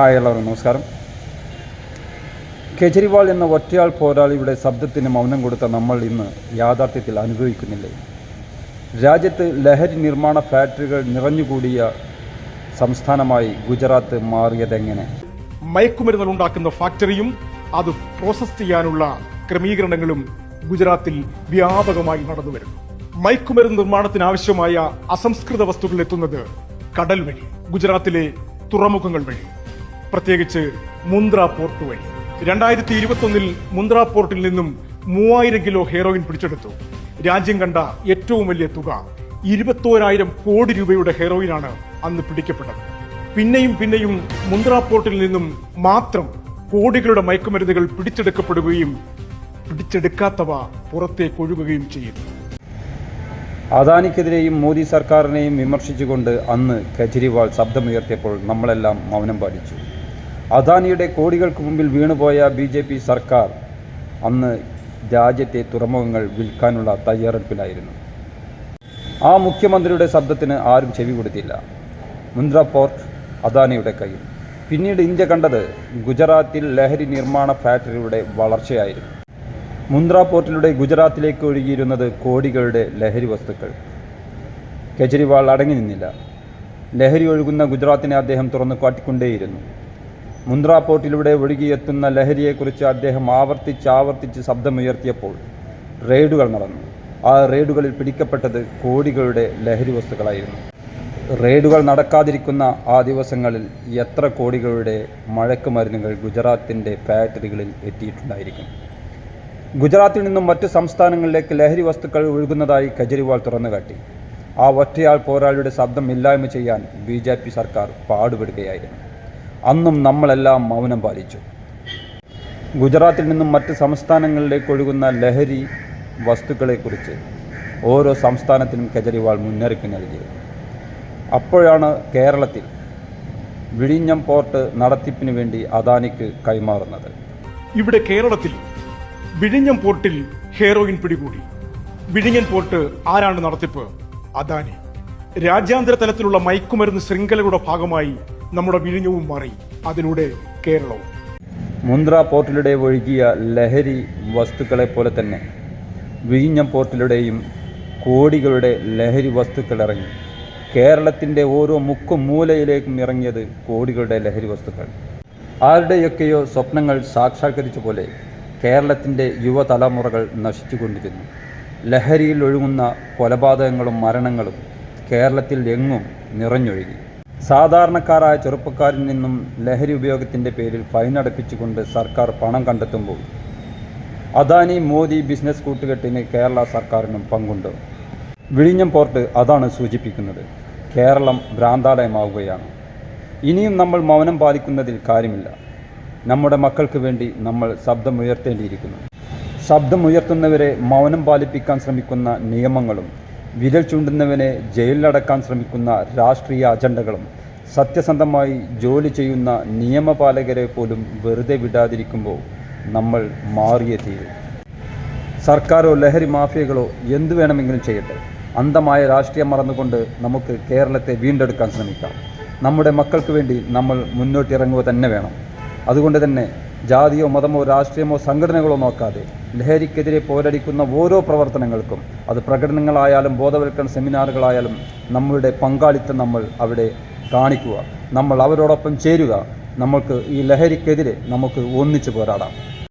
Hi എല്ലാവരും നമസ്കാരം. കെജ്രിവാൾ എന്ന ഒറ്റയാൾ പോരാളിയുടെ ശബ്ദത്തിന് മൗനം കൊടുത്ത നമ്മൾ ഇന്ന് യാഥാർത്ഥ്യത്തിൽ അനുഭവിക്കുന്നില്ലേ? രാജ്യത്ത് ലഹരി നിർമ്മാണ ഫാക്ടറികൾ നിറഞ്ഞുകൂടിയ സംസ്ഥാനമായി ഗുജറാത്ത് മാറിയതെങ്ങനെ? മയക്കുമരുന്നുകൾ ഉണ്ടാക്കുന്ന ഫാക്ടറിയും അത് പ്രോസസ് ചെയ്യാനുള്ള ക്രമീകരണങ്ങളും ഗുജറാത്തിൽ വ്യാപകമായി നടന്നു വരുന്നു. മയക്കുമരുന്ന് നിർമ്മാണത്തിന് ആവശ്യമായ അസംസ്കൃത വസ്തുക്കൾ എത്തുന്നത് കടൽ വഴി ഗുജറാത്തിലെ തുറമുഖങ്ങൾ വഴി. പ്രത്യേകിച്ച് മുന്ദ്ര പോർട്ട് വഴി. രണ്ടായിരത്തി ഇരുപത്തൊന്നിൽ മുന്ദ്ര പോർട്ടിൽ നിന്നും മൂവായിരം കിലോ ഹെറോയിൻ പിടിച്ചെടുത്തു. രാജ്യം കണ്ട ഏറ്റവും വലിയ തുക ഇരുപത്തോരായിരം കോടി രൂപയുടെ ഹെറോയിനാണ് അന്ന് പിടിക്കപ്പെട്ടത്. പിന്നെയും പിന്നെയും മുന്ദ്ര പോർട്ടിൽ നിന്നും മാത്രം കോടികളുടെ മയക്കുമരുന്നുകൾ പിടിച്ചെടുക്കപ്പെടുകയും പിടിച്ചെടുക്കാത്തവ പുറത്തേക്ക് ഒഴുകുകയും ചെയ്യുന്നു. അദാനിക്കെതിരെയും മോദി സർക്കാരിനെയും വിമർശിച്ചുകൊണ്ട് അന്ന് കെജ്രിവാൾ ശബ്ദമുയർത്തിയപ്പോൾ നമ്മളെല്ലാം മൗനം പാലിച്ചു. അദാനിയുടെ കോടികൾക്ക് മുമ്പിൽ വീണുപോയ ബി ജെ പി സർക്കാർ അന്ന് രാജ്യത്തെ തുറമുഖങ്ങൾ വിൽക്കാനുള്ള തയ്യാറെടുപ്പിലായിരുന്നു. ആ മുഖ്യമന്ത്രിയുടെ ശബ്ദത്തിന് ആരും ചെവി കൊടുത്തില്ല. മുന്ദ്ര പോർട്ട് അദാനിയുടെ കയ്യിൽ. പിന്നീട് ഇന്ത്യ കണ്ടത് ഗുജറാത്തിൽ ലഹരി നിർമ്മാണ ഫാക്ടറിയുടെ വളർച്ചയായിരുന്നു. മുന്ദ്ര പോർട്ടിലൂടെ ഗുജറാത്തിലേക്ക് ഒഴുകിയിരുന്നത് കോടികളുടെ ലഹരി വസ്തുക്കൾ. കെജ്രിവാൾ അടങ്ങി നിന്നില്ല ലഹരി ഒഴുകുന്ന ഗുജറാത്തിനെ അദ്ദേഹം തുറന്നു കാട്ടിക്കൊണ്ടേയിരുന്നു. മുന്ദ്ര ഒഴുകിയെത്തുന്ന ലഹരിയെക്കുറിച്ച് അദ്ദേഹം ആവർത്തിച്ചാവർത്തിച്ച് ആവർത്തിച്ച് ശബ്ദമുയർത്തിയപ്പോൾ റെയ്ഡുകൾ നടന്നു. ആ റെയ്ഡുകളിൽ പിടിക്കപ്പെട്ടത് കോടികളുടെ ലഹരി വസ്തുക്കളായിരുന്നു. റെയ്ഡുകൾ നടക്കാതിരിക്കുന്ന ആ ദിവസങ്ങളിൽ എത്ര കോടികളുടെ മഴക്കുമരുന്നുകൾ ഗുജറാത്തിന്റെ ഫാക്ടറികളിൽ എത്തിയിട്ടുണ്ടായിരിക്കും. ഗുജറാത്തിൽ നിന്നും മറ്റ് സംസ്ഥാനങ്ങളിലേക്ക് ലഹരി വസ്തുക്കൾ ഒഴുകുന്നതായി കെജ്രിവാൾ തുറന്നുകാട്ടി. ആ ഒറ്റയാൾ പോരാളിയുടെ ശബ്ദം ഇല്ലായ്മ ചെയ്യാൻ ബി സർക്കാർ പാടുപെടുകയായിരുന്നു. അന്നും നമ്മളെല്ലാം മൗനം പാലിച്ചു. ഗുജറാത്തിൽ നിന്നും മറ്റ് സംസ്ഥാനങ്ങളിലേക്ക് ഒഴുകുന്ന ലഹരി വസ്തുക്കളെക്കുറിച്ച് ഓരോ സംസ്ഥാനത്തിനും കെജ്രിവാൾ മുന്നറിയിപ്പ് നൽകി അപ്പോഴാണ് കേരളത്തിൽ വിഴിഞ്ഞം പോർട്ട് നടത്തിപ്പിന് വേണ്ടി അദാനിക്ക് കൈമാറുന്നത്. ഇവിടെ കേരളത്തിൽ വിഴിഞ്ഞം പോർട്ടിൽ ഹെയറോയിൻ പിടികൂടി. വിഴിഞ്ഞൻ പോർട്ട് ആരാണ് നടത്തിപ്പ്? അദാനി. രാജ്യാന്തര തലത്തിലുള്ള മയക്കുമരുന്ന് ശൃംഖലയുടെ ഭാഗമായി നമ്മുടെ വിഴിഞ്ഞവും മാറി. അതിലൂടെ കേരളവും. മുന്ദ്ര പോർട്ടിലൂടെ ഒഴുകിയ ലഹരി വസ്തുക്കളെ പോലെ തന്നെ വിഴിഞ്ഞം പോർട്ടിലൂടെയും കോടികളുടെ ലഹരി വസ്തുക്കൾ ഇറങ്ങി. കേരളത്തിന്റെ ഓരോ മുക്കും മൂലയിലേക്കും ഇറങ്ങിയത് കോടികളുടെ ലഹരി വസ്തുക്കൾ. ആരുടെയൊക്കെയോ സ്വപ്നങ്ങൾ സാക്ഷാത്കരിച്ച പോലെ കേരളത്തിന്റെ യുവതലമുറകൾ നശിച്ചുകൊണ്ടിരുന്നു. ലഹരിയിൽ ഒഴുകുന്ന കൊലപാതകങ്ങളും മരണങ്ങളും കേരളത്തിൽ എങ്ങും നിറഞ്ഞൊഴുകി. സാധാരണക്കാരായ ചെറുപ്പക്കാരിൽ നിന്നും ലഹരി ഉപയോഗത്തിന്റെ പേരിൽ ഫൈൻ അടപ്പിച്ചുകൊണ്ട് സർക്കാർ പണം കണ്ടെത്തുമ്പോൾ അദാനി മോദി ബിസിനസ് കൂട്ടുകെട്ടിന് കേരള സർക്കാരിനും പങ്കുണ്ട്. വിഴിഞ്ഞം പോർട്ട് അതാണ് സൂചിപ്പിക്കുന്നത്. കേരളം ഭ്രാന്താലയമാവുകയാണ്. ഇനിയും നമ്മൾ മൗനം പാലിക്കുന്നതിൽ കാര്യമില്ല. നമ്മുടെ മക്കൾക്ക് വേണ്ടി നമ്മൾ ശബ്ദമുയർത്തേണ്ടിയിരിക്കുന്നു. ശബ്ദമുയർത്തുന്നവരെ മൗനം പാലിപ്പിക്കാൻ ശ്രമിക്കുന്ന നിയമങ്ങളും വിരൽ ചൂണ്ടുന്നവനെ ജയിലിലടക്കാൻ ശ്രമിക്കുന്ന രാഷ്ട്രീയ അജണ്ടകളും സത്യസന്ധമായി ജോലി ചെയ്യുന്ന നിയമപാലകരെ പോലും വെറുതെ വിടാതിരിക്കുമ്പോൾ നമ്മൾ മാറിയേ തീരും. സർക്കാരോ ലഹരി മാഫിയകളോ എന്തു വേണമെങ്കിലും ചെയ്യട്ടെ. അന്ധമായ രാഷ്ട്രീയം മറന്നുകൊണ്ട് നമുക്ക് കേരളത്തെ വീണ്ടെടുക്കാൻ ശ്രമിക്കാം. നമ്മുടെ മക്കൾക്ക് വേണ്ടി നമ്മൾ മുന്നോട്ടിറങ്ങുക തന്നെ വേണം. അതുകൊണ്ട് തന്നെ ജാതിയോ മതമോ രാഷ്ട്രീയമോ സംഘടനകളോ നോക്കാതെ ലഹരിക്കെതിരെ പോരടിക്കുന്ന ഓരോ പ്രവർത്തനങ്ങൾക്കും അത് പ്രകടനങ്ങളായാലും ബോധവൽക്കരണ സെമിനാറുകളായാലും നമ്മളുടെ പങ്കാളിത്തം നമ്മൾ അവിടെ കാണിക്കുക. നമ്മൾ അവരോടൊപ്പം ചേരുക. നമുക്ക് ഈ ലഹരിക്കെതിരെ നമുക്ക് ഒന്നിച്ചു പോരാടാം.